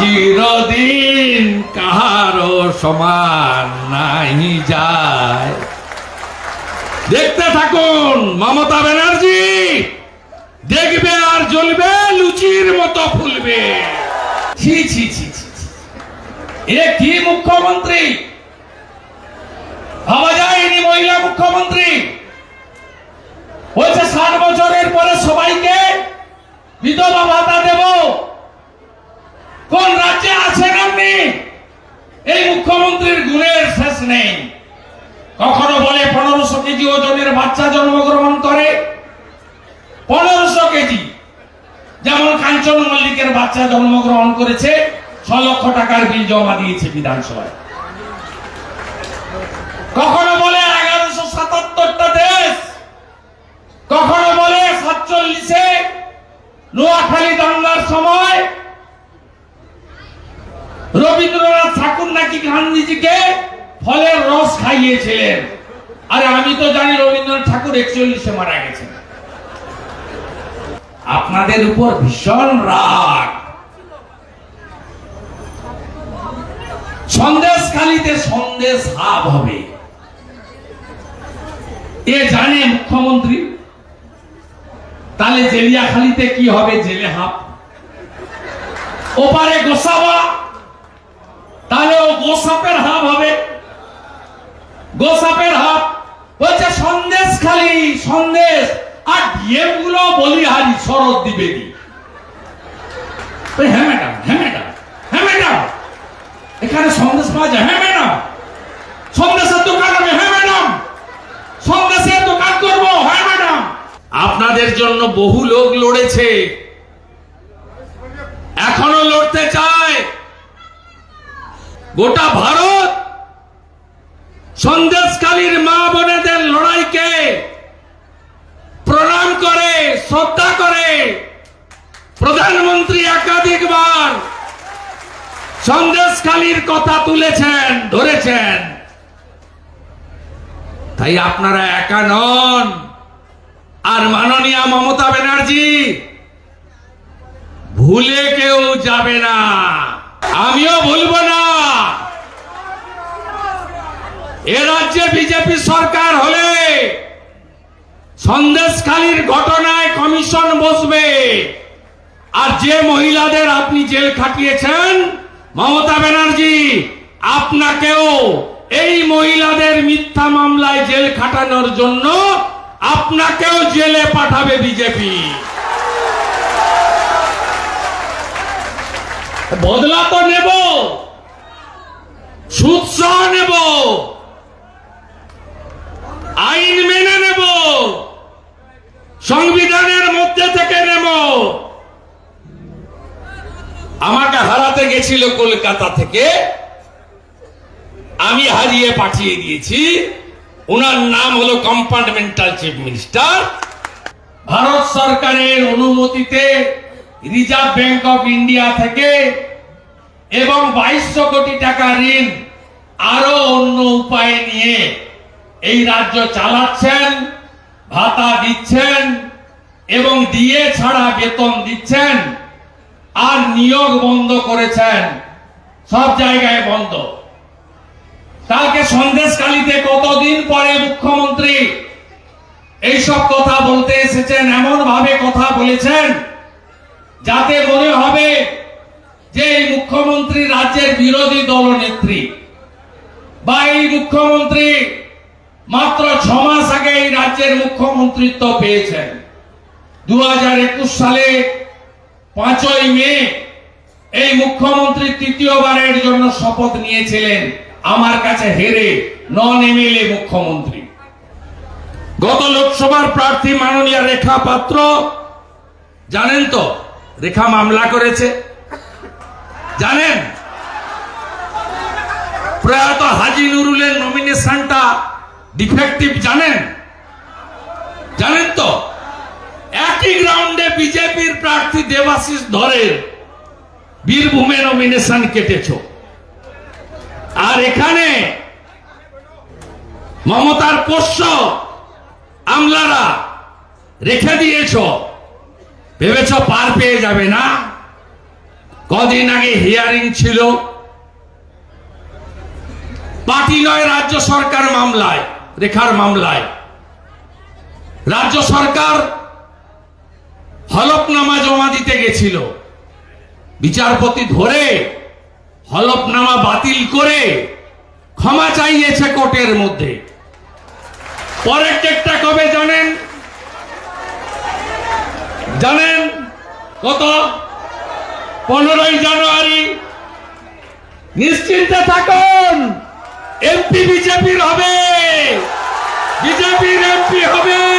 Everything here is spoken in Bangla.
চিরদিন কাহারো সমান নাই যায়। দেখতে থাকুন, মমতা ব্যানার্জি। দেখবে আর জ্বলবে, লুচির মতো ফুলবে। কি মুখ্যমন্ত্রী? ভাবা যায় মহিলা মুখ্যমন্ত্রী। বলছে নেই। কখনো বলে পনেরোশো কেজি ওজনের বাচ্চা জন্মগ্রহণ করে? পনেরোশো কেজি। যেমন কাঞ্চন মল্লিকের বাচ্চা জন্মগ্রহণ করেছে, ছ লক্ষ টাকার বিল জমা দিয়েছে বিধানসভায়। কখনো বলে এগারোশো সাতাত্তরটা দেশ। কখনো বলে সাতচল্লিশে নোয়াখালী দাঙ্গার সময়। রবীন্দ্রনাথ ঠাকুর নাকি গান্ধীজিকে ফলের রস খাইয়েছিলেন। আরে আমি তো জানি রবীন্দ্রনাথ ঠাকুর একচল্লিশে মারা গেছেন। আপনাদের উপর ভীষণ রাগ। সন্দেশ খালিতে সন্দেশ হাব হবে। এ জানে মুখ্যমন্ত্রী? তাহলে জেলিয়াখালিতে কি হবে জেলে হাফ ওপারে গোসাবা তাহলে ও গোসাপের হাব হবে। গোসাপের হাব বলছে, সন্দেশ খালি, সন্দেশ। আর ডিএমগুলো বলিহারি শরৎ দ্বিবেদী হ্যাঁ হ্যাঁ হ্যাঁ হ্যাঁ সন্দেশের দোকান হ্যাঁ ম্যাডাম। সন্দেশের দোকান করব হ্যাঁ ম্যাডাম। আপনাদের জন্য বহু লোক লড়েছে। এখনও লড়তে চায়। গোটা ভারত সন্দেশকালীর মা বোনেদের লড়াইকে প্রণাম করে, শ্রদ্ধা করে প্রধানমন্ত্রী একাধিকবার সন্দেশকালীর কথা তুলেছেন, ধরেছেন। তাই আপনারা একা নন। আর মাননীয় মমতা ব্যানার্জি, ভুলে কেউ যাবে না। আমিও ভুলবো না। এ রাজ্যে বিজেপি সরকার হলে সন্দেশখালীর ঘটনায় কমিশন বসবে। আর যে মহিলাদের আপনি জেল খাটিয়েছেন, মমতা ব্যানার্জি, আপনাকেও এই মহিলাদের মিথ্যা মামলায় জেল খাটানোর জন্য আপনাকেও জেলে পাঠাবে বিজেপি। বদলা তো নেব, সুদ সহ নেব। আইন মেনে নেব। সংবিধানের মধ্যে থেকে নেব। আমাকে হারাতে গেছিল কলকাতা থেকে। আমি হারিয়ে পাঠিয়ে দিয়েছি। ওনার নাম হলো কম্পার্টমেন্টাল চিফ মিনিস্টার। ভারত সরকারের অনুমতিতে রিজার্ভ ব্যাংক অফ ইন্ডিয়া থেকে এবং বাইশশো কোটি টাকা ঋণ আরও অন্য উপায়ে নিয়ে এই রাজ্য চালাচ্ছেন, ভাতা দিচ্ছেন এবং দিয়ে ছাড়া বেতন দিচ্ছেন আর নিয়োগ বন্ধ করেছেন। সব জায়গায় বন্ধ। কালকে সন্দেশকালীতে কতদিন পরে মুখ্যমন্ত্রী এইসব কথা বলতে এসেছেন এমন ভাবে কথা বলেছেন, যাতে মনে হবে যে এই মুখ্যমন্ত্রী রাজ্যের বিরোধী দলনেত্রী বা এই মুখ্যমন্ত্রী মাত্র ছ মাস আগে এই রাজ্যের মুখ্যমন্ত্রিত্ব পেয়েছেন। দু একুশ সালে পাঁচই মে এই মুখ্যমন্ত্রী তৃতীয়বারের জন্য শপথ নিয়েছিলেন আমার কাছে হেরে নন এমএলএ মুখ্যমন্ত্রী। গত লোকসভার প্রার্থী মাননীয় রেখা পাত্র, জানেন তো, রেখা মামলা করেছে। জানেন? প্রয়াত হাজি নুরুলের নমিনেশনটা ডিফেক্টিভ জানেন? জানেন তো? একই গ্রাউন্ডে বিজেপির প্রার্থী দেবাশিস ধরে বীরভূমে নমিনেশন কেটেছ। আর এখানে মমতার পোষ্য আমলারা রেখে দিয়েছ। ভেবেছ পার পেয়ে যাবে না? কদিন আগে হিয়ারিং ছিল। পার্টি নয়, রাজ্য সরকার মামলায়। রেখার মামলায়। রাজ্য সরকার হলফনামা জমা দিতে গেছিল। বিচারপতি ধরে হলফনামা বাতিল করে ক্ষমা চাইয়েছে কোর্টের মধ্যে। পরের ডেটটা কবে জানেন? জানেন কত? পনেরোই জানুয়ারি। নিশ্চিন্তে থাকুন। এমপি বিজেপির হবে। বিজেপির এমপি হবে।